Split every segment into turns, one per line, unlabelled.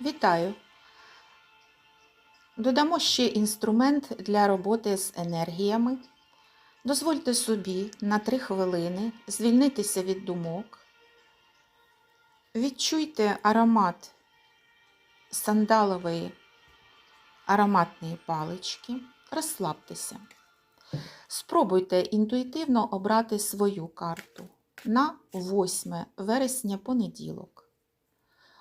Вітаю! Додамо ще інструмент для роботи з енергіями. Дозвольте собі на 3 хвилини звільнитися від думок. Відчуйте аромат сандалової ароматної палички. Розслабтеся. Спробуйте інтуїтивно обрати свою карту на 8 вересня понеділок.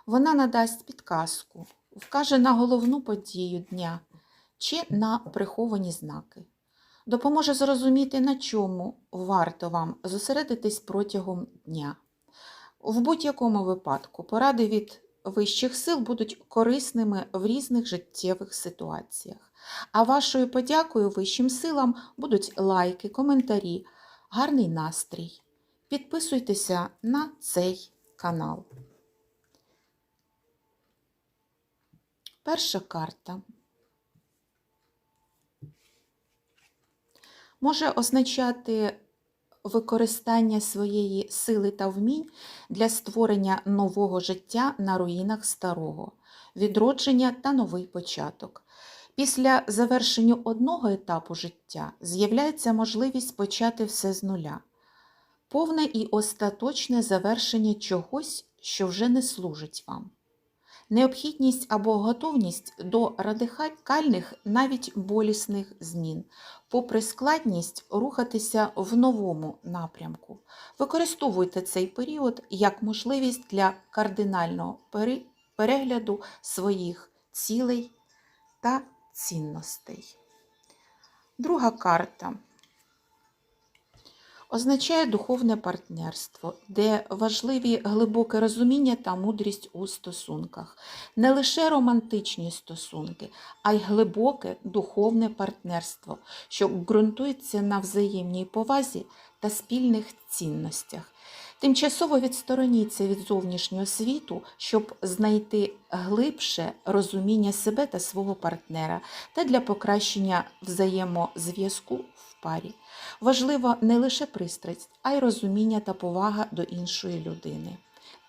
Вона надасть підказку, вкаже на головну подію дня чи на приховані знаки. Допоможе зрозуміти, на чому варто вам зосередитись протягом дня. В будь-якому випадку поради від вищих сил будуть корисними в різних життєвих ситуаціях. А вашою подякою вищим силам будуть лайки, коментарі, гарний настрій. Підписуйтеся на цей канал. Перша карта може означати використання своєї сили та вмінь для створення нового життя на руїнах старого, відродження та новий початок. Після завершення одного етапу життя з'являється можливість почати все з нуля, повне і остаточне завершення чогось, що вже не служить вам. Необхідність або готовність до радикальних, навіть болісних змін, попри складність рухатися в новому напрямку. Використовуйте цей період як можливість для кардинального перегляду своїх цілей та цінностей. Друга карта означає духовне партнерство, де важливі глибоке розуміння та мудрість у стосунках. Не лише романтичні стосунки, а й глибоке духовне партнерство, що ґрунтується на взаємній повазі та спільних цінностях. Тимчасово відстороніться від зовнішнього світу, щоб знайти глибше розуміння себе та свого партнера та для покращення взаємозв'язку в парі. Важлива не лише пристрасть, а й розуміння та повага до іншої людини,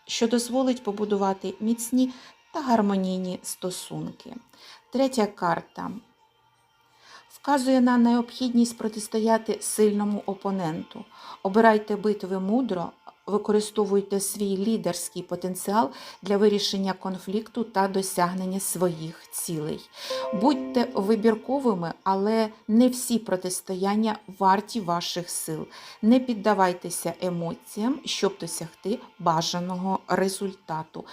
що дозволить побудувати міцні та гармонійні стосунки. Третя карта вказує на необхідність протистояти сильному опоненту. Обирайте битви мудро, використовуйте свій лідерський потенціал для вирішення конфлікту та досягнення своїх цілей. Будьте вибірковими, але не всі протистояння варті ваших сил. Не піддавайтеся емоціям, щоб досягти бажаного результату.